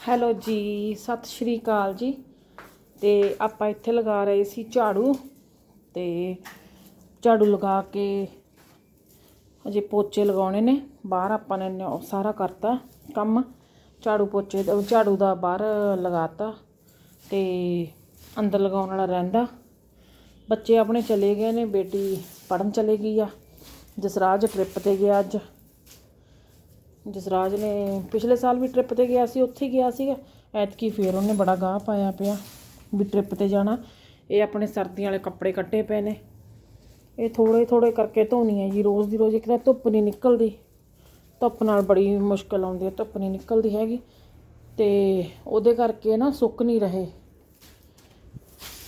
Hello ਜੀ, ਸਤਿ ਸ਼੍ਰੀ ਅਕਾਲ ਜੀ। ਤੇ ਆਪਾਂ ਇੱਥੇ ਲਗਾ ਰਹੇ ਸੀ ਝਾੜੂ ਤੇ ਝਾੜੂ ਲਗਾ ਕੇ ਅਜੇ ਪੋਚੇ ਲਗਾਉਣੇ ਨੇ। ਬਾਹਰ ਆਪਾਂ ਨੇ ਸਾਰਾ ਕਰਤਾ ਕੰਮ। ਝਾੜੂ ਪੋਚੇ ਦਾ ਝਾੜੂ ਦਾ ਬਾਹਰ ਲਗਾਤਾ ਤੇ ਅੰਦਰ ਲਗਾਉਣ ਵਾਲਾ ਰਹਿੰਦਾ। ਬੱਚੇ ਆਪਣੇ ਚਲੇ ਗਏ ਨੇ, ਬੇਟੀ ਪੜਨ ਚਲੇ ਗਈ ਆ। ਜਸਰਾਜ ਟ੍ਰਿਪ ਤੇ ਗਿਆ ਅੱਜ। ਜਸਰਾਜ ਨੇ ਪਿਛਲੇ ਸਾਲ ਵੀ ਟ੍ਰਿਪ ਤੇ ਗਿਆ ਸੀ, ਉੱਥੇ ਹੀ ਗਿਆ ਸੀਗਾ। ਐਤਕੀ ਫੇਰ ਉਹਨੇ ਬੜਾ ਗਾਹ ਪਾਇਆ ਪਿਆ ਵੀ ਟ੍ਰਿਪ ਤੇ ਜਾਣਾ। ਇਹ ਆਪਣੇ ਸਰਦੀਆਂ ਵਾਲੇ ਕੱਪੜੇ ਕੱਟੇ ਪਏ ਨੇ। ਇਹ ਥੋੜੇ ਥੋੜੇ ਕਰਕੇ ਧੋਣੀ ਹੈ ਜੀ, ਰੋਜ਼ ਦੀ ਰੋਜ਼ ਇੱਕ ਤਾਂ ਧੁੱਪ ਨਹੀਂ ਨਿਕਲਦੀ। ਧੁੱਪ ਨਾਲ ਬੜੀ ਮੁਸ਼ਕਲ ਆਉਂਦੀ ਹੈ, ਧੁੱਪ ਨਹੀਂ ਨਿਕਲਦੀ ਹੈਗੀ। ਤੇ ਉਹਦੇ ਕਰਕੇ ਨਾ ਸੁੱਕ ਨਹੀਂ ਰਹੇ।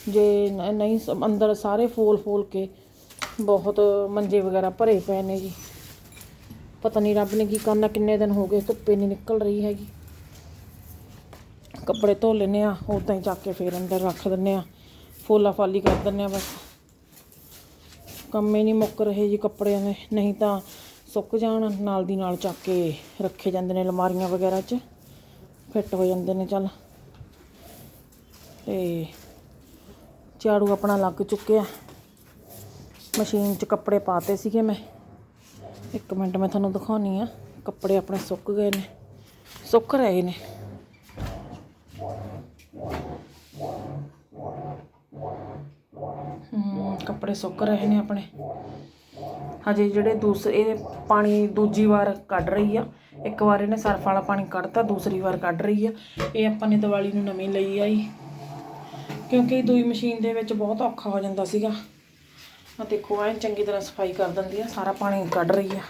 ਜੇ ਨਹੀਂ ਸ- ਅੰਦਰ ਸਾਰੇ ਫੋਲ ਫੋਲ ਕੇ ਬਹੁਤ ਮੰਜੇ ਵਗੈਰਾ ਭਰੇ ਪਏ ਨੇ ਜੀ। ਪਤਾ ਨਹੀਂ ਰੱਬ ਨੇ ਕੀ ਕਰਨਾ, ਕਿੰਨੇ ਦਿਨ ਹੋ ਗਏ ਧੁੱਪੇ ਨਹੀਂ ਨਿਕਲ ਰਹੀ ਹੈਗੀ। ਕੱਪੜੇ ਧੋ ਲੈਨੇ ਆ ਉਦਾਂ ਹੀ ਚੱਕ ਕੇ ਫੇਰ ਅੰਦਰ ਰੱਖ ਦਿੰਨੇ ਆ, ਫੋਲਾ ਫਾਲੀ ਕਰ ਦਿੰਨੇ ਆ ਬਸ। ਕੰਮੇ ਨਹੀਂ ਮੁੱਕ ਰਹੇ ਜੀ ਕੱਪੜਿਆਂ ਦੇ, ਨਹੀਂ ਤਾਂ ਸੁੱਕ ਜਾਣ, ਨਾਲ ਦੀ ਨਾਲ ਚੱਕ ਕੇ ਰੱਖੇ ਜਾਂਦੇ ਨੇ ਅਲਮਾਰੀਆਂ ਵਗੈਰਾ 'ਚ, ਫਿੱਟ ਹੋ ਜਾਂਦੇ ਨੇ ਚੱਲ। ਤੇ ਝਾੜੂ ਆਪਣਾ ਲੱਗ ਚੁੱਕਿਆ। ਮਸ਼ੀਨ 'ਚ ਕੱਪੜੇ ਪਾਤੇ ਸੀਗੇ ਮੈਂ। ਇੱਕ ਮਿੰਟ ਮੈਂ ਤੁਹਾਨੂੰ ਦਿਖਾਉਣੀ ਆ। ਕੱਪੜੇ ਆਪਣੇ ਸੁੱਕ ਗਏ ਨੇ। ਸੁੱਕ ਰਹੇ ਨੇ। ਹਮ, ਕੱਪੜੇ ਸੁੱਕ ਰਹੇ ਨੇ ਆਪਣੇ। ਹਜੇ ਜਿਹੜੇ ਦੂਸਰੇ ਇਹ ਪਾਣੀ ਦੂਜੀ ਵਾਰ ਕੱਢ ਰਹੀ ਆ। ਇੱਕ ਵਾਰ ਇਹਨੇ ਸਰਫ ਵਾਲਾ ਪਾਣੀ ਕੱਢਤਾ ਦੂਸਰੀ ਵਾਰ ਕੱਢ ਰਹੀ ਆ। ਇਹ ਆਪਾਂ ਨੇ ਦੀਵਾਲੀ ਨੂੰ ਨਵੀਂ ਲਈ ਆਈ ਕਿਉਂਕਿ ਦੂਈ ਮਸ਼ੀਨ ਦੇ ਵਿੱਚ ਬਹੁਤ ਔਖਾ ਹੋ ਜਾਂਦਾ ਸੀਗਾ। ਆ ਦੇਖੋ ਐ ਚੰਗੀ ਤਰ੍ਹਾਂ ਸਫ਼ਾਈ ਕਰ ਦਿੰਦੀ ਆ, ਸਾਰਾ ਪਾਣੀ ਕੱਢ ਰਹੀ ਆ।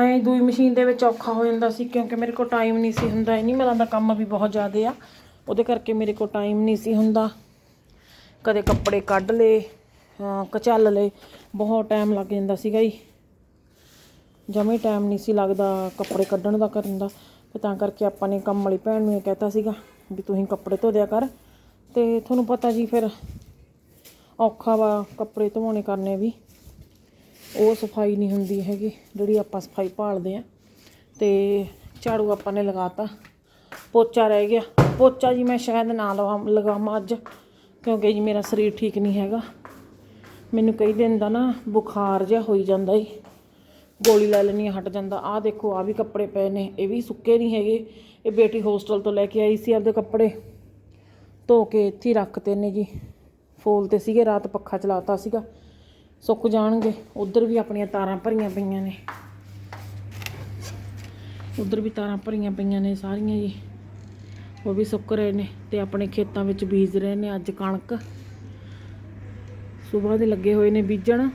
ਐ ਦੂਈ ਮਸ਼ੀਨ ਦੇ ਵਿੱਚ ਔਖਾ ਹੋ ਜਾਂਦਾ ਸੀ, ਕਿਉਂਕਿ ਮੇਰੇ ਕੋਲ ਟਾਈਮ ਨਹੀਂ ਸੀ ਹੁੰਦਾ ਇਹ ਨਹੀਂ ਮੇਰਾ ਦਾ ਕੰਮ ਵੀ ਬਹੁਤ ਜ਼ਿਆਦਾ ਆ। ਉਹਦੇ ਕਰਕੇ ਮੇਰੇ ਕੋਲ ਟਾਈਮ ਨਹੀਂ ਸੀ ਹੁੰਦਾ। ਕਦੇ ਕੱਪੜੇ ਕੱਢ ਲਏ, ਅਹ ਲਏ, ਬਹੁਤ ਟਾਈਮ ਲੱਗ ਜਾਂਦਾ ਸੀਗਾ ਜੀ। ਜਮੇ ਟਾਈਮ ਨਹੀਂ ਸੀ ਲੱਗਦਾ ਕੱਪੜੇ ਕੱਢਣ ਦਾ ਕਰਨ ਦਾ। ਤੇ ਤਾਂ ਕਰਕੇ ਆਪਾਂ ਨੇ ਕੰਮ ਵਾਲੀ ਭੈਣ ਨੂੰ ਇਹ ਕਹਿਤਾ ਸੀਗਾ ਵੀ ਤੁਸੀਂ ਕੱਪੜੇ ਧੋ ਦਿਆ ਕਰ। ਤੇ ਤੁਹਾਨੂੰ ਪਤਾ ਜੀ ਫਿਰ ਔਖਾ ਵਾ ਕੱਪੜੇ ਧੋਣੇ ਕਰਨੇ ਵੀ। ਉਹ ਸਫ਼ਾਈ ਨਹੀਂ ਹੁੰਦੀ ਹੈਗੀ, ਜਿਹੜੀ ਆਪਾਂ ਸਫ਼ਾਈ ਭਾਲਦੇ ਆ। ਤੇ ਝਾੜੂ ਆਪਾਂ ਨੇ ਲਗਾਤਾ। ਪੋਚਾ ਰਹਿ ਗਿਆ। ਪੋਚਾ ਜੀ ਮੈਂ ਸ਼ਾਇਦ ਨਾ ਲਵਾ, ਲਗਾਵਾਂ ਅੱਜ, ਕਿਉਂਕਿ ਜੀ ਮੇਰਾ ਸਰੀਰ ਠੀਕ ਨਹੀਂ ਹੈਗਾ। ਮੈਨੂੰ ਕਈ ਦਿਨ ਦਾ ਨਾ ਬੁਖਾਰ ਜਿਹਾ ਹੋਈ ਜਾਂਦਾ ਈ। ਗੋਲੀ ਲੈ ਲੈਣੀ ਹਟ ਜਾਂਦਾ। ਆਹ ਦੇਖੋ ਆ ਵੀ ਕੱਪੜੇ ਪਏ ਨੇ, ਇਹ ਵੀ ਸੁੱਕੇ ਨਹੀਂ ਹੈਗੇ। ਇਹ ਬੇਟੀ ਹੋਸਟਲ ਤੋਂ ਲੈ ਕੇ ਆਈ ਸੀ ਆਪਦੇ ਕੱਪੜੇ। ਧੋ ਕੇ ਇੱਥੇ ਹੀ ਰੱਖਤੇ ਨੇ ਜੀ। ਫੋਲ ਤੇ ਸੀਗੇ, ਰਾਤ ਪੱਖਾ ਚਲਾਤਾ ਸੀਗਾ। ਸੁੱਕ ਜਾਣਗੇ। ਉਧਰ ਵੀ ਆਪਣੀਆਂ ਤਾਰਾਂ ਭਰੀਆਂ ਪਈਆਂ ਨੇ। ਉਧਰ ਵੀ ਤਾਰਾਂ ਭਰੀਆਂ ਪਈਆਂ ਨੇ ਸਾਰੀਆਂ ਜੀ। ਉਹ ਵੀ ਸੁੱਕ ਰਹੇ ਨੇ ਤੇ ਆਪਣੇ ਖੇਤਾਂ ਵਿੱਚ ਬੀਜ ਰਹੇ ਨੇ ਅੱਜ ਕਣਕ। ਸਵੇਰ ਦੇ ਲੱਗੇ ਹੋਏ ਨੇ ਬੀਜਣ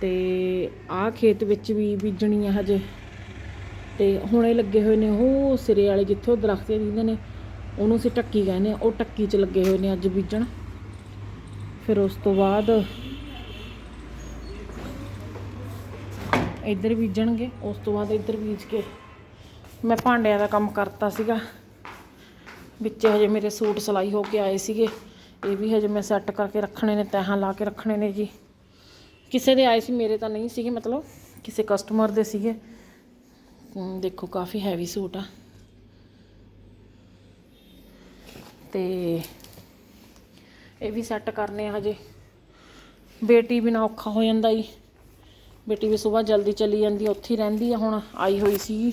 ਤੇ ਆਹ ਖੇਤ ਵਿੱਚ ਵੀ ਬੀਜਣੀ ਆ ਹਜੇ। ਤੇ ਹੁਣੇ ਲੱਗੇ ਹੋਏ ਨੇ ਉਹ ਸਿਰੇ ਵਾਲੇ ਜਿੱਥੇ ਉਹ ਦਰਖਤ ਜਿਹਦੇ ਨੇ ਉਹਨੂੰ ਅਸੀਂ ਟੱਕੀ ਕਹਿੰਦੇ ਆ ਉਹ ਟੱਕੀ 'ਚ ਲੱਗੇ ਹੋਏ ਨੇ ਅੱਜ ਬੀਜਣ। ਫਿਰ ਉਸ ਤੋਂ ਬਾਅਦ ਇੱਧਰ ਬੀਜਣਗੇ, ਉਸ ਤੋਂ ਬਾਅਦ ਇੱਧਰ ਬੀਜ ਕੇ ਮੈਂ ਭਾਂਡਿਆਂ ਦਾ ਕੰਮ ਕਰਤਾ ਸੀਗਾ। ਵਿੱਚ ਹਜੇ ਮੇਰੇ ਸੂਟ ਸਿਲਾਈ ਹੋ ਕੇ ਆਏ ਸੀਗੇ। ਇਹ ਵੀ ਹਜੇ ਮੈਂ ਸੈੱਟ ਕਰਕੇ ਰੱਖਣੇ ਨੇ, ਤਹਾਂ ਲਾ ਕੇ ਰੱਖਣੇ ਨੇ ਜੀ। ਕਿਸੇ ਦੇ ਆਏ ਸੀ, ਮੇਰੇ ਤਾਂ ਨਹੀਂ ਸੀਗੇ ਮਤਲਬ, ਕਿਸੇ ਕਸਟਮਰ ਦੇ ਸੀਗੇ। ਦੇਖੋ, ਕਾਫੀ ਹੈਵੀ ਸੂਟ ਆ। ਤੇ ਇਹ ਵੀ ਸੈੱਟ ਕਰਨੇ ਆ ਹਜੇ। ਬੇਟੀ ਬਿਨਾ ਔਖਾ ਹੋ ਜਾਂਦਾ ਜੀ। ਬੇਟੀ ਵੀ ਸਵੇਰ ਜਲਦੀ ਚਲੀ ਜਾਂਦੀ, ਉੱਥੇ ਹੀ ਰਹਿੰਦੀ ਆ, ਹੁਣ ਆਈ ਹੋਈ ਸੀ।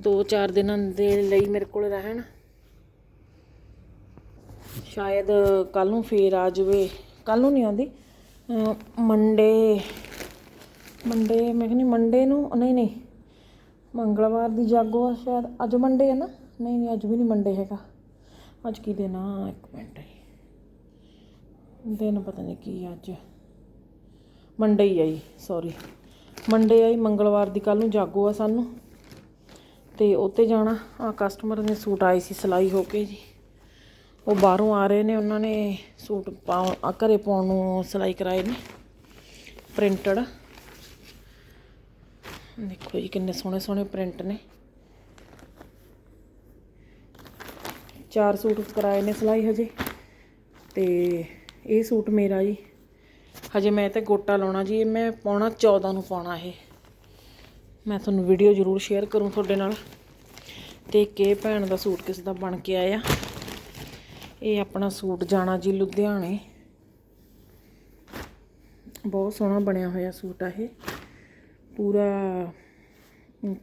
ਦੋ ਚਾਰ ਦਿਨਾਂ ਦੇ ਲਈ ਮੇਰੇ ਕੋਲ ਰਹਿਣ। ਸ਼ਾਇਦ ਕੱਲ ਨੂੰ ਫੇਰ ਆ ਜਾਵੇ। ਕੱਲ ਨੂੰ ਨਹੀਂ ਆਉਂਦੀ। ਮੰਡੇ ਮੰਡੇ ਮੈਂ ਕਹਿੰਦੀ ਮੰਡੇ ਨੂੰ, ਨਹੀਂ ਨਹੀਂ। ਮੰਗਲਵਾਰ ਦੀ ਜਾਗੋ ਆ ਸ਼ਾਇਦ। ਅੱਜ ਮੰਡੇ ਹੈ ਨਾ? ਨਹੀਂ ਨਹੀਂ, ਅੱਜ ਵੀ ਨਹੀਂ ਮੰਡੇ ਹੈਗਾ। ਅੱਜ ਕੀ ਦਿਨ ਆ? ਇੱਕ ਮਿੰਟ। ਦਿਨ ਪਤਾ ਨਹੀਂ ਕੀ ਆ ਅੱਜ ਮੰਡੇ ਹੀ ਆਈ ਸੌਰੀ ਮੰਡੇ ਆਈ ਮੰਗਲਵਾਰ ਦੀ ਕੱਲ ਨੂੰ ਜਾਗੋ ਆ ਸਾਨੂੰ। ਤੇ ਉੱਤੇ ਜਾਣਾ। ਆ ਕਸਟਮਰ ਨੇ ਸੂਟ ਆਏ ਸੀ ਸਿਲਾਈ ਹੋ ਕੇ ਜੀ। ਉਹ ਬਾਹਰੋਂ ਆ ਰਹੇ ਨੇ, ਉਹਨਾਂ ਨੇ ਸੂਟ ਪਾਉਣ, ਆ ਘਰੇ ਪਾਉਣ ਨੂੰ ਸਿਲਾਈ ਕਰਾਏ ਨੇ। ਪ੍ਰਿੰਟਡ ਦੇਖੋ ਜੀ, ਕਿੰਨੇ ਸੋਹਣੇ ਸੋਹਣੇ ਪ੍ਰਿੰਟ ਨੇ। ਚਾਰ ਸੂਟ ਕਰਾਏ ਨੇ ਸਿਲਾਈ ਹਜੇ। ਤੇ ਇਹ ਸੂਟ ਮੇਰਾ ਜੀ। ਹਜੇ ਮੈਂ ਤੇ ਗੋਟਾ ਲਾਉਣਾ ਜੀ, ਇਹ ਮੈਂ ਪਾਉਣਾ 14 ਨੂੰ ਪਾਉਣਾ ਇਹ। ਮੈਂ ਤੁਹਾਨੂੰ ਵੀਡੀਓ ਜ਼ਰੂਰ ਸ਼ੇਅਰ ਕਰੂੰ ਤੁਹਾਡੇ ਨਾਲ। ਤੇ ਕਿ ਭੈਣ ਦਾ ਸੂਟ ਕਿਸ ਦਾ ਬਣ ਕੇ ਆਇਆ। ਇਹ ਆਪਣਾ ਸੂਟ ਜਾਣਾ ਜੀ ਲੁਧਿਆਣੇ। ਬਹੁਤ ਸੋਹਣਾ ਬਣਿਆ ਹੋਇਆ ਸੂਟ ਆ ਇਹ। ਪੂਰਾ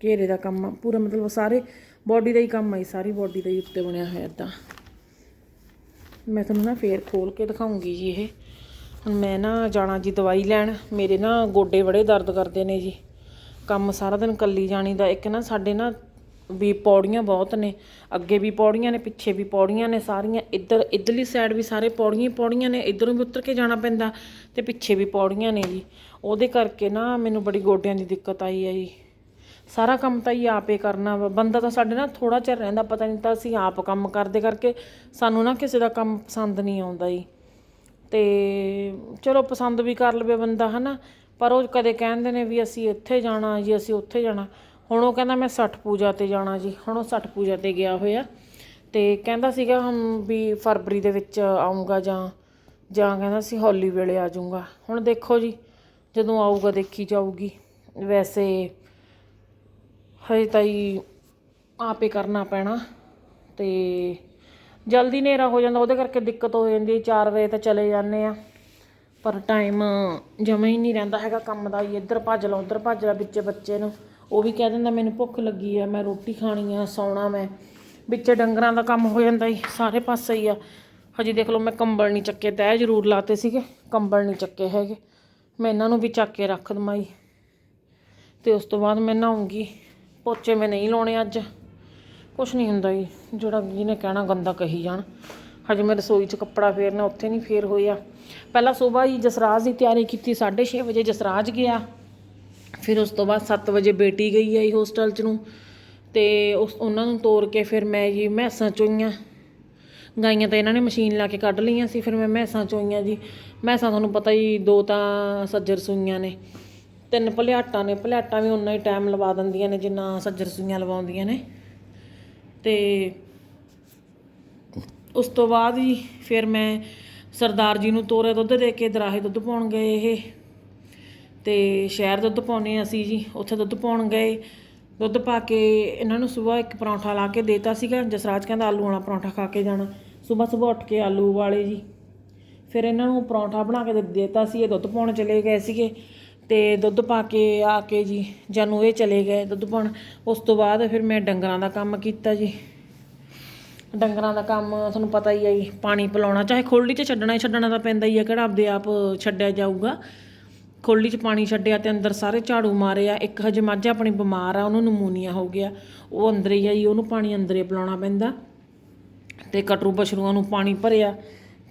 ਘੇਰੇ ਦਾ ਕੰਮ ਪੂਰਾ ਮਤਲਬ ਸਾਰੇ ਬਾਡੀ ਦਾ ਹੀ ਕੰਮ ਆਈ ਸਾਰੀ ਬਾਡੀ ਦਾ ਹੀ ਉੱਤੇ ਬਣਿਆ ਹੋਇਆ ਇਦਾਂ ਮੈਂ ਤੁਹਾਨੂੰ ਨਾ ਫੇਰ ਖੋਲ ਕੇ ਦਿਖਾਉਂਗੀ ਜੀ ਇਹ। ਹੁਣ ਮੈਂ ਨਾ ਜਾਣਾ ਜੀ ਦਵਾਈ ਲੈਣ। ਮੇਰੇ ਨਾ ਗੋਡੇ ਬੜੇ ਦਰਦ ਕਰਦੇ ਨੇ ਜੀ। ਕੰਮ ਸਾਰਾ ਦਿਨ ਕੱਲੀ ਜਾਣੀ ਦਾ। ਇੱਕ ਨਾ ਸਾਡੇ ਨਾ ਵੀ ਪੌੜੀਆਂ ਬਹੁਤ ਨੇ। ਅੱਗੇ ਵੀ ਪੌੜੀਆਂ ਨੇ, ਪਿੱਛੇ ਵੀ ਪੌੜੀਆਂ ਨੇ। ਸਾਰੀਆਂ ਇੱਧਰ, ਇੱਧਰਲੀ ਸਾਈਡ ਵੀ ਸਾਰੇ ਪੌੜੀਆਂ ਹੀ ਪੌੜੀਆਂ ਨੇ। ਇੱਧਰੋਂ ਵੀ ਉਤਰ ਕੇ ਜਾਣਾ ਪੈਂਦਾ ਤੇ ਪਿੱਛੇ ਵੀ ਪੌੜੀਆਂ ਨੇ ਜੀ। ਉਹਦੇ ਕਰਕੇ ਨਾ ਮੈਨੂੰ ਬੜੀ ਗੋਡਿਆਂ ਦੀ ਦਿੱਕਤ ਆਈ ਹੈ ਜੀ। ਸਾਰਾ ਕੰਮ ਤਾਂ ਹੀ ਆਪੇ ਕਰਨਾ ਵਾ। ਬੰਦਾ ਤਾਂ ਸਾਡੇ ਨਾਲ ਥੋੜਾ ਚਿਰ ਰਹਿੰਦਾ, ਪਤਾ ਨਹੀਂ ਤਾਂ ਅਸੀਂ ਆਪ ਕੰਮ ਕਰਦੇ ਕਰਕੇ ਸਾਨੂੰ ਨਾ ਕਿਸੇ ਦਾ ਕੰਮ ਪਸੰਦ ਨਹੀਂ ਆਉਂਦਾ ਜੀ। ਤੇ ਚਲੋ ਪਸੰਦ ਵੀ ਕਰ ਲਵੇ ਬੰਦਾ, ਹਨਾ। ਪਰ ਉਹ ਕਦੇ ਕਹਿੰਦੇ ਨੇ ਵੀ ਅਸੀਂ ਇੱਥੇ ਜਾਣਾ ਜੀ, ਅਸੀਂ ਉੱਥੇ ਜਾਣਾ। ਹੁਣ ਉਹ ਕਹਿੰਦਾ ਮੈਂ ਸੱਠ ਪੂਜਾ ਤੇ ਜਾਣਾ ਜੀ। ਹੁਣ ਉਹ ਸੱਠ ਪੂਜਾ ਤੇ ਗਿਆ ਹੋਇਆ। ਤੇ ਕਹਿੰਦਾ ਸੀਗਾ ਹਮ ਵੀ ਫਰਵਰੀ ਦੇ ਵਿੱਚ ਆਉਂਗਾ ਜਾਂ ਜਾਂ ਕਹਿੰਦਾ ਸੀ ਹੌਲੀ ਵੇਲੇ ਆ ਜਾਊਂਗਾ। ਹੁਣ ਦੇਖੋ ਜੀ, ਜਦੋਂ ਆਊਗਾ ਦੇਖੀ ਜਾਊਗੀ। ਵੈਸੇ ਹਜੇ ਤਾਂ ਹੀ ਆਪੇ ਕਰਨਾ ਪੈਣਾ ਤੇ ਜਲਦੀ ਹਨੇਰਾ ਹੋ ਜਾਂਦਾ, ਉਹਦੇ ਕਰਕੇ ਦਿੱਕਤ ਹੋ ਜਾਂਦੀ ਹੈ। 4 ਵਜੇ ਤਾਂ ਚਲੇ ਜਾਂਦੇ ਆ, ਪਰ ਟਾਈਮ ਜਮਾ ਹੀ ਨਹੀਂ ਰਹਿੰਦਾ ਹੈਗਾ ਕੰਮ ਦਾ। ਹੀ ਇੱਧਰ ਭੱਜ ਲਾ, ਉੱਧਰ ਭੱਜ ਲਾ ਵਿੱਚੇ ਬੱਚੇ ਨੂੰ। ਉਹ ਵੀ ਕਹਿ ਦਿੰਦਾ, ਮੈਨੂੰ ਭੁੱਖ ਲੱਗੀ ਆ, ਮੈਂ ਰੋਟੀ ਖਾਣੀ ਆ, ਸੌਣਾ ਮੈਂ। ਵਿੱਚੇ ਡੰਗਰਾਂ ਦਾ ਕੰਮ ਹੋ ਜਾਂਦਾ ਹੀ ਸਾਰੇ ਪਾਸੇ ਹੀ ਆ। ਹਜੇ ਦੇਖ ਲਓ, ਮੈਂ ਕੰਬਲ ਨਹੀਂ ਚੱਕੇ ਤੈ ਜ਼ਰੂਰ ਲਾਤੇ ਸੀਗੇ, ਕੰਬਲ ਨਹੀਂ ਚੱਕੇ ਹੈਗੇ। ਮੈਂ ਇਹਨਾਂ ਨੂੰ ਵੀ ਚੱਕ ਕੇ ਰੱਖ ਦਮਾਈ ਤੇ ਉਸ ਤੋਂ ਬਾਅਦ ਮੈਂ ਨਹਾਉਂਗੀ। ਪੋਚੇ ਮੈਂ ਨਹੀਂ ਲਾਉਣੇ ਅੱਜ। ਕੁਛ ਨਹੀਂ ਹੁੰਦਾ ਜੀ। ਜਿਹੜਾ ਜਿਹਨੇ ਕਹਿਣਾ, ਗੰਦਾ ਕਹੀ ਜਾਣ। ਹਜੇ ਮੈਂ ਰਸੋਈ 'ਚ ਕੱਪੜਾ ਫੇਰਨਾ, ਉੱਥੇ ਨਹੀਂ ਫੇਰ ਹੋਇਆ। ਪਹਿਲਾਂ ਸਵੇਰ ਹੀ ਜਸਰਾਜ ਦੀ ਤਿਆਰੀ ਕੀਤੀ 6:30 ਵਜੇ ਜਸਰਾਜ ਗਿਆ। ਫਿਰ ਉਸ ਤੋਂ ਬਾਅਦ 7 ਵਜੇ ਬੇਟੀ ਗਈ ਆਈ ਹੋਸਟਲ 'ਚ ਨੂੰ। ਤੇ ਉਸ, ਉਹਨਾਂ ਨੂੰ ਤੋਰ ਕੇ ਫਿਰ ਮੈਂ ਜੀ ਮੈਸਾਂ ਚੋਈਆਂ। ਗਾਈਆਂ ਤਾਂ ਇਹਨਾਂ ਨੇ ਮਸ਼ੀਨ ਲਾ ਕੇ ਕੱਢ ਲਈਆਂ ਸੀ, ਫਿਰ ਮੈਂ ਮੈਸਾਂ ਚੋਈਆਂ ਜੀ। ਮੈਸਾਂ ਤੁਹਾਨੂੰ ਪਤਾ ਹੀ ਦੋ ਤਾਂ ਸੱਜਰ ਸੂਈਆਂ ਨੇ। ਤਿੰਨ ਭਲਿਆਟਾਂ ਨੇ ਭਲਿਆਟਾਂ ਵੀ ਉਨਾ ਹੀ ਟਾਈਮ ਲਵਾ ਦਿੰਦੀਆਂ ਨੇ, ਜਿੰਨਾ ਸੱਜਰ ਸੂਈਆਂ ਲਵਾਉਂਦੀਆਂ ਨੇ। ਤੇ ਉਸ ਤੋਂ ਬਾਅਦ ਜੀ ਫਿਰ ਮੈਂ ਸਰਦਾਰ ਜੀ ਨੂੰ ਤੋਰੇ ਦੁੱਧ ਦੇ ਕੇ ਦਰਾਹੇ ਦੁੱਧ ਪਾਉਣ ਗਏ ਇਹ। ਤੇ ਸ਼ਹਿਰ ਦੁੱਧ ਪਾਉਣੇ ਅਸੀਂ ਜੀ, ਉੱਥੇ ਦੁੱਧ ਪਾਉਣ ਗਏ। ਦੁੱਧ ਪਾ ਕੇ ਇਹਨਾਂ ਨੂੰ ਸਵੇਰ ਇੱਕ ਪਰੌਂਠਾ ਲਾ ਕੇ ਦੇਤਾ ਸੀਗਾ, ਜਸਰਾਜ ਕਹਿੰਦਾ ਆਲੂ ਵਾਲਾ ਪਰੌਂਠਾ ਖਾ ਕੇ ਜਾਣਾ। ਸਵੇਰ ਸਵੇਰ ਉੱਠ ਕੇ ਆਲੂ ਵਾਲੇ ਜੀ। ਫਿਰ ਇਹਨਾਂ ਨੂੰ ਪਰੌਂਠਾ ਬਣਾ ਕੇ ਦੇ ਦਿੱਤਾ ਸੀ, ਇਹ ਦੁੱਧ ਪਾਉਣ ਚਲੇ ਗਏ ਸੀਗੇ। ਅਤੇ ਦੁੱਧ ਪਾ ਕੇ ਆ ਕੇ ਜੀ ਜਾਨੂੰ ਇਹ ਚਲੇ ਗਏ ਦੁੱਧ ਪਾਉਣ। ਉਸ ਤੋਂ ਬਾਅਦ ਫਿਰ ਮੈਂ ਡੰਗਰਾਂ ਦਾ ਕੰਮ ਕੀਤਾ ਜੀ। ਡੰਗਰਾਂ ਦਾ ਕੰਮ ਤੁਹਾਨੂੰ ਪਤਾ ਹੀ ਆ ਜੀ, ਪਾਣੀ ਪਿਲਾਉਣਾ, ਚਾਹੇ ਖੋਲ੍ਹੀ 'ਚ ਛੱਡਣਾ ਹੀ ਛੱਡਣਾ ਤਾਂ ਪੈਂਦਾ ਹੀ ਆ, ਕਿਹੜਾ ਆਪਦੇ ਆਪ ਛੱਡਿਆ ਜਾਊਗਾ। ਖੋਲ੍ਹੀ 'ਚ ਪਾਣੀ ਛੱਡਿਆ ਤੇ ਅੰਦਰ ਸਾਰੇ ਝਾੜੂ ਮਾਰੇ ਆ ਇੱਕ ਹਜੇ ਮੱਝ ਆਪਣੀ ਬਿਮਾਰ ਆ, ਉਹਨੂੰ ਨਮੂਨੀਆ ਹੋ ਗਿਆ। ਉਹ ਅੰਦਰ ਹੀ ਆ ਜੀ, ਉਹਨੂੰ ਪਾਣੀ ਅੰਦਰੇ ਪਿਲਾਉਣਾ ਪੈਂਦਾ। ਤੇ ਕਟਰੂ ਬਸ਼ਰੂਆਂ ਨੂੰ ਪਾਣੀ ਭਰਿਆ।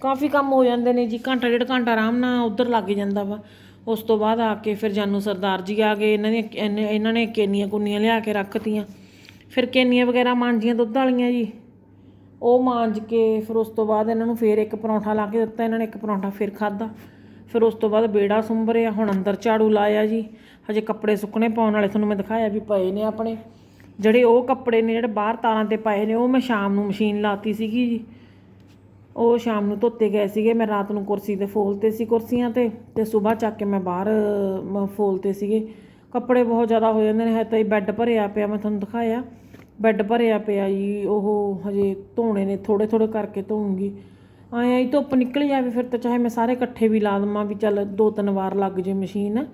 ਕਾਫੀ ਕੰਮ ਹੋ ਜਾਂਦੇ ਨੇ ਜੀ, ਘੰਟਾ ਡੇਢ ਘੰਟਾ ਆਰਾਮ ਨਾਲ ਉਧਰ ਲੱਗ ਜਾਂਦਾ ਵਾ। ਉਸ ਤੋਂ ਬਾਅਦ ਆ ਕੇ ਫਿਰ ਜਾਨੂ ਸਰਦਾਰ ਜੀ ਆ ਗਏ, ਇਹਨਾਂ ਦੀਆਂ ਇਹਨੇ- ਇਹਨਾਂ ਨੇ ਕੇਨੀਆਂ ਕੁੰਨੀਆਂ ਲਿਆ ਕੇ ਰੱਖਤੀਆਂ। ਫਿਰ ਕੇਨੀਆਂ ਵਗੈਰਾ ਮਾਂਜੀਆਂ ਦੁੱਧ ਵਾਲੀਆਂ ਜੀ। ਉਹ ਮਾਂਜ ਕੇ ਫਿਰ ਉਸ ਤੋਂ ਬਾਅਦ ਇਹਨਾਂ ਨੂੰ ਫੇਰ ਇੱਕ ਪਰੌਂਠਾ ਲਾ ਕੇ ਦਿੱਤਾ, ਇਹਨਾਂ ਨੇ ਇੱਕ ਪਰੌਂਠਾ ਫਿਰ ਖਾਦਾ ਫਿਰ ਉਸ ਤੋਂ ਬਾਅਦ ਬੇੜਾ ਸੁੰਬਰਿਆ, ਹੁਣ ਅੰਦਰ ਝਾੜੂ ਲਾਇਆ ਜੀ। ਹਜੇ ਕੱਪੜੇ ਸੁੱਕਣੇ ਪਾਉਣ ਵਾਲੇ ਤੁਹਾਨੂੰ ਮੈਂ ਦਿਖਾਇਆ ਵੀ ਪਏ ਨੇ ਆਪਣੇ। ਜਿਹੜੇ ਉਹ ਕੱਪੜੇ ਨੇ, ਜਿਹੜੇ ਬਾਹਰ ਤਾਰਾਂ ਤੇ ਪਏ ਨੇ, ਉਹ ਮੈਂ ਸ਼ਾਮ ਨੂੰ ਮਸ਼ੀਨ ਲਾਤੀ ਸੀਗੀ ਜੀ। ਉਹ ਸ਼ਾਮ ਨੂੰ ਧੋਤੇ ਗਏ ਸੀਗੇ, ਮੈਂ ਰਾਤ ਨੂੰ ਕੁਰਸੀ ਤੇ ਫੋਲਤੇ ਸੀ ਕੁਰਸੀਆਂ ਤੇ ਤੇ ਸਵੇਰ ਚੱਕ ਕੇ ਮੈਂ ਬਾਹਰ, ਮ- ਫੋਲਤੇ ਸੀਗੇ। ਕੱਪੜੇ ਬਹੁਤ ਜ਼ਿਆਦਾ ਹੋ ਜਾਂਦੇ ਨੇ ਹੈ ਤਾਂ ਇਹ ਬੈੱਡ ਭਰਿਆ ਪਿਆ, ਮੈਂ ਤੁਹਾਨੂੰ ਦਿਖਾਇਆ। ਬੈੱਡ ਭਰਿਆ ਪਿਆ ਜੀ, ਉਹ ਹਜੇ ਧੋਣੇ ਨੇ ਥੋੜੇ ਥੋੜੇ ਕਰਕੇ ਧੋਉਂਗੀ ਆਇਆ ਹੀ ਧੁੱਪ ਨਿਕਲ ਜਾਵੇ ਫਿਰ ਤਾਂ ਚਾਹੇ ਮੈਂ ਸਾਰੇ ਇਕੱਠੇ ਵੀ ਲਾ ਦਵਾਂ ਵੀ ਚੱਲ ਦੋ ਤਿੰਨ ਵਾਰ ਲੱਗ ਜੇ ਮਸ਼ੀਨ।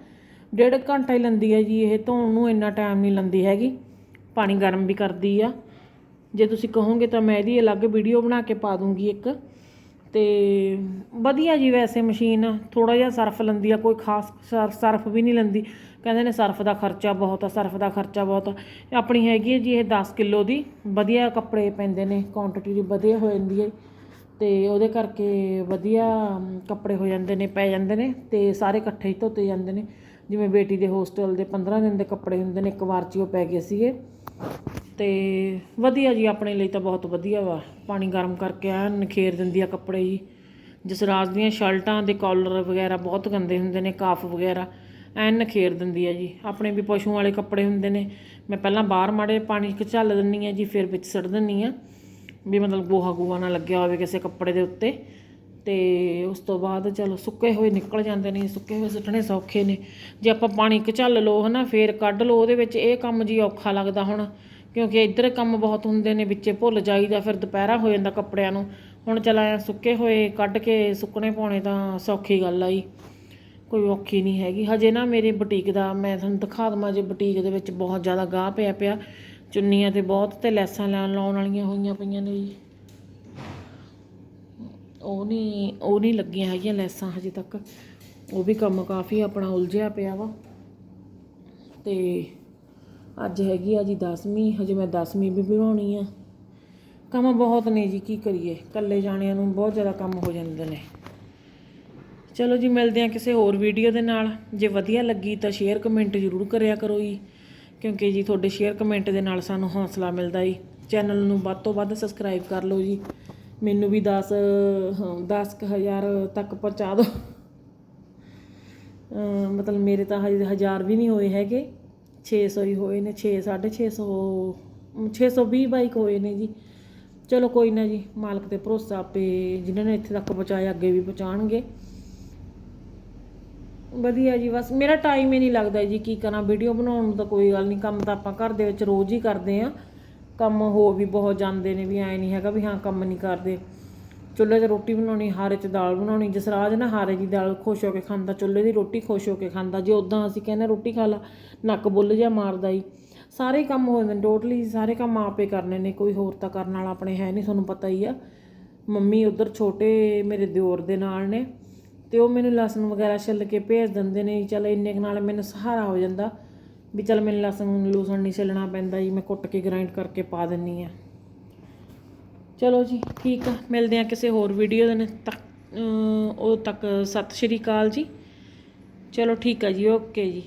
ਡੇਢ ਘੰਟਾ ਹੀ ਲੰਦੀ ਹੈ ਜੀ, ਇਹ ਧੋਣ ਨੂੰ ਇੰਨਾ ਟਾਈਮ ਨਹੀਂ ਲੰਦੀ ਹੈਗੀ। ਪਾਣੀ ਗਰਮ ਵੀ ਕਰਦੀ ਆ। ਜੇ ਤੁਸੀਂ ਕਹੋਗੇ ਤਾਂ ਮੈਂ ਇਹਦੀ ਅਲੱਗ ਵੀਡੀਓ ਬਣਾ ਕੇ ਪਾ ਦੂੰਗੀ ਇੱਕ। ਤੇ ਵਧੀਆ ਜੀ ਵੈਸੇ ਮਸ਼ੀਨ ਥੋੜਾ ਜਿਹਾ ਸਰਫ ਲੈਂਦੀ ਆ, ਕੋਈ ਖਾਸ ਸਰ- ਸਰਫ ਵੀ ਨਹੀਂ ਲੈਂਦੀ। ਕਹਿੰਦੇ ਨੇ ਸਰਫ ਦਾ ਖਰਚਾ ਬਹੁਤ ਆ, ਸਰਫ ਦਾ ਖਰਚਾ ਬਹੁਤ ਆ। ਆਪਣੀ ਹੈਗੀ ਹੈ ਜੀ ਇਹ 10 ਕਿਲੋ ਦੀ। ਵਧੀਆ ਕੱਪੜੇ ਪੈਂਦੇ ਨੇ ਕੁਆਂਟੀਟੀ ਦੀ ਵਧੀਆ ਹੋ ਜਾਂਦੀ ਹੈ ਤੇ ਉਹਦੇ ਕਰਕੇ ਵਧੀਆ ਕੱਪੜੇ ਹੋ ਜਾਂਦੇ ਨੇ, ਪੈ ਜਾਂਦੇ ਨੇ ਤੇ ਸਾਰੇ ਇਕੱਠੇ ਹੀ ਧੋਤੇ ਜਾਂਦੇ ਨੇ। ਜਿਵੇਂ ਬੇਟੀ ਦੇ ਹੋਸਟਲ ਦੇ 15 ਦਿਨ ਦੇ ਕੱਪੜੇ ਹੁੰਦੇ ਨੇ, ਇੱਕ ਵਾਰ 'ਚ ਹੀ ਉਹ ਪੈ ਗਏ ਸੀਗੇ। ਤੇ ਵਧੀਆ ਜੀ, ਆਪਣੇ ਲਈ ਤਾਂ ਬਹੁਤ ਵਧੀਆ ਵਾ। ਪਾਣੀ ਗਰਮ ਕਰਕੇ ਐਨ ਨਖੇਰ ਦਿੰਦੀ ਆ ਕੱਪੜੇ ਜੀ। ਜਸਰਾਜ ਦੀਆਂ ਸ਼ਰਟਾਂ ਦੇ ਕਾਲਰ ਵਗੈਰਾ ਬਹੁਤ ਗੰਦੇ ਹੁੰਦੇ ਨੇ, ਕਾਫ ਵਗੈਰਾ, ਐਨ ਨਖੇਰ ਦਿੰਦੀ ਆ ਜੀ। ਆਪਣੇ ਵੀ ਪਸ਼ੂ ਵਾਲੇ ਕੱਪੜੇ ਹੁੰਦੇ ਨੇ। ਮੈਂ ਪਹਿਲਾਂ ਬਾਹਰ ਮਾੜੇ ਪਾਣੀ 'ਚ ਝੱਲ ਦਿੰਨੀ ਆ ਜੀ, ਫਿਰ ਵਿੱਚ ਸੜ ਦਿੰਨੀ ਆ। ਵੀ ਮਤਲਬ ਗੋਹਾ ਗੋਹਾ ਨਾ ਲੱਗਿਆ ਹੋਵੇ ਕਿਸੇ ਕੱਪੜੇ ਦੇ ਉੱਤੇ। ਤੇ ਉਸ ਤੋਂ ਬਾਅਦ ਚਲੋ ਸੁੱਕੇ ਹੋਏ ਨਿਕਲ ਜਾਂਦੇ ਨੇ, ਸੁੱਕੇ ਹੋਏ ਸੁੱਟਣੇ ਸੌਖੇ ਨੇ। ਜੇ ਆਪਾਂ ਪਾਣੀ ਇੱਕ ਝੱਲ ਲਓ ਹਨਾ, ਫੇਰ ਕੱਢ ਲਓ, ਉਹਦੇ ਵਿੱਚ ਇਹ ਕੰਮ ਜੀ ਔਖਾ ਲੱਗਦਾ ਹੁਣ। ਕਿਉਂਕਿ ਇੱਧਰ ਕੰਮ ਬਹੁਤ ਹੁੰਦੇ ਨੇ, ਵਿੱਚੇ ਭੁੱਲ ਜਾਈਦਾ, ਫਿਰ ਦੁਪਹਿਰਾ ਹੋ ਜਾਂਦਾ ਕੱਪੜਿਆਂ ਨੂੰ। ਹੁਣ ਚਲ ਸੁੱਕੇ ਹੋਏ, ਕੱਢ ਕੇ ਸੁੱਕਣੇ ਪਾਉਣੇ ਤਾਂ ਸੌਖੀ ਗੱਲ ਆਈ ਕੋਈ ਔਖੀ ਨਹੀਂ ਹੈਗੀ। ਹਜੇ ਨਾ ਮੇਰੇ ਬੁਟੀਕ ਦਾ, ਮੈਂ ਤੁਹਾਨੂੰ ਦਿਖਾ ਦਵਾਂ, ਜੇ ਬੁਟੀਕ ਦੇ ਵਿੱਚ ਬਹੁਤ ਜ਼ਿਆਦਾ ਗਾਹ ਪਿਆ ਪਿਆ, ਚੁੰਨੀਆਂ ਤੇ ਬਹੁਤ ਤੇ ਲੈਸਾਂ ਲਾਉਣ ਲਾਉਣ ਵਾਲੀਆਂ ਹੋਈਆਂ ਪਈਆਂ ਨੇ ਜੀ। ਉਹ ਨਹੀਂ ਉਹ ਨਹੀਂ ਲੱਗੀਆਂ ਹੈਗੀਆਂ ਲੈਸਾਂ ਹਜੇ ਤੱਕ। ਉਹ ਵੀ ਕੰਮ ਕਾਫੀ ਆਪਣਾ ਉਲਝਿਆ ਪਿਆ ਵਾ। ਤੇ ਅੱਜ ਹੈਗੀ ਆ ਜੀ 10ਵੀਂ ਹਜੇ ਮੈਂ 10ਵੀਂ ਵੀ ਬਣਾਉਣੀ ਆ। ਕੰਮ ਬਹੁਤ ਨੇ ਜੀ, ਕੀ ਕਰੀਏ? ਇਕੱਲੇ ਜਾਣਿਆਂ ਨੂੰ ਬਹੁਤ ਜ਼ਿਆਦਾ ਕੰਮ ਹੋ ਜਾਂਦੇ ਨੇ। ਚਲੋ ਜੀ, ਮਿਲਦੇ ਆ ਕਿਸੇ ਹੋਰ ਵੀਡੀਓ ਦੇ ਨਾਲ। ਜੇ ਵਧੀਆ ਲੱਗੀ ਤਾਂ ਸ਼ੇਅਰ ਕਮੈਂਟ ਜ਼ਰੂਰ ਕਰਿਆ ਕਰੋ ਜੀ, ਕਿਉਂਕਿ ਜੀ ਤੁਹਾਡੇ ਸ਼ੇਅਰ ਕਮੈਂਟ ਦੇ ਨਾਲ ਸਾਨੂੰ ਹੌਸਲਾ ਮਿਲਦਾ ਜੀ। ਚੈਨਲ ਨੂੰ ਵੱਧ ਤੋਂ ਵੱਧ ਸਬਸਕ੍ਰਾਈਬ ਕਰ ਲਓ ਜੀ। ਮੈਨੂੰ ਵੀ 10 ਹਜ਼ਾਰ ਤੱਕ ਪਹੁੰਚਾ ਦਿਓ। ਮਤਲਬ ਮੇਰੇ ਤਾਂ ਹਜੇ ਹਜ਼ਾਰ ਵੀ ਨਹੀਂ ਹੋਏ ਹੈਗੇ। 600 ਹੀ ਹੋਏ ਨੇ 6 650 620 ਬਾਈਕ ਹੋਏ ਨੇ ਜੀ। ਚਲੋ ਕੋਈ ਨਾ ਜੀ, ਮਾਲਕ ਤੇ ਭਰੋਸਾ ਆਪੇ ਜਿਨ੍ਹਾਂ ਨੇ ਇੱਥੇ ਤੱਕ ਪਹੁੰਚਾਇਆ, ਅੱਗੇ ਵੀ ਪਹੁੰਚਾਣਗੇ ਵਧੀਆ ਜੀ, ਬਸ ਮੇਰਾ ਟਾਈਮ ਹੀ ਨਹੀਂ ਲੱਗਦਾ ਜੀ, ਕੀ ਕਰਾਂ ਵੀਡੀਓ ਬਣਾਉਣ ਨੂੰ ਤਾਂ ਕੋਈ ਗੱਲ ਨਹੀਂ, ਕੰਮ ਤਾਂ ਆਪਾਂ ਘਰ ਦੇ ਵਿੱਚ ਰੋਜ਼ ਹੀ ਕਰਦੇ ਆ ਕੰਮ ਹੋ ਵੀ ਬਹੁਤ ਜਾਂਦੇ ਨੇ, ਵੀ ਐ ਨਹੀਂ ਹੈਗਾ ਵੀ ਹਾਂ, ਕੰਮ ਨਹੀਂ ਕਰਦੇ। ਚੁੱਲ੍ਹੇ 'ਤੇ ਰੋਟੀ ਬਣਾਉਣੀ, ਹਾਰੇ 'ਚ ਦਾਲ ਬਣਾਉਣੀ, ਜਸਰਾਜ ਨਾ ਹਾਰੇ ਦੀ ਦਾਲ ਖੁਸ਼ ਹੋ ਕੇ ਖਾਂਦਾ, ਚੁੱਲ੍ਹੇ ਦੀ ਰੋਟੀ ਖੁਸ਼ ਹੋ ਕੇ ਖਾਂਦਾ, ਜੇ ਉਦਾਂ ਅਸੀਂ ਕਹਿੰਦੇ ਰੋਟੀ ਖਾ ਲਾ, ਨੱਕ ਬੁੱਲ ਜਿਹਾ ਮਾਰਦਾ ਹੀ ਸਾਰੇ ਕੰਮ ਹੋ ਜਾਂਦੇ ਨੇ ਟੋਟਲੀ ਸਾਰੇ ਕੰਮ ਆਪੇ ਕਰਨੇ ਨੇ, ਕੋਈ ਹੋਰ ਤਾਂ ਕਰਨ ਵਾਲਾ ਆਪਣੇ ਹੈ ਨਹੀਂ, ਤੁਹਾਨੂੰ ਪਤਾ ਹੀ ਆ। ਮੰਮੀ ਉਧਰ ਛੋਟੇ ਮੇਰੇ ਦਿਓਰ ਦੇ ਨਾਲ ਨੇ, ਤੇ ਉਹ ਮੈਨੂੰ ਲਸਣ ਵਗੈਰਾ ਛਿੱਲ ਕੇ ਭੇਜ ਦਿੰਦੇ ਨੇ ਚਲ ਇੰਨੇ ਕੁ ਨਾਲ ਮੈਨੂੰ ਸਹਾਰਾ ਹੋ ਜਾਂਦਾ, ਵੀ ਚਲ ਮੈਨੂੰ ਲਸਣ ਲੂਸਣ ਨਹੀਂ ਛਿੱਲਣਾ ਪੈਂਦਾ ਜੀ, ਮੈਂ ਕੁੱਟ ਕੇ ਗ੍ਰਾਈਂਡ ਕਰਕੇ ਪਾ ਦਿੰਨੀ ਆ। ਚਲੋ ਜੀ, ਠੀਕ ਆ। ਮਿਲਦੇ ਆ ਕਿਸੇ ਹੋਰ ਵੀਡੀਓ ਦੇ ਨਾਲ। ਤੱਕ ਉਹ ਤੱਕ ਸਤਿ ਸ਼੍ਰੀ ਅਕਾਲ ਜੀ। ਚਲੋ ਠੀਕ ਆ ਜੀ, ਓਕੇ ਜੀ।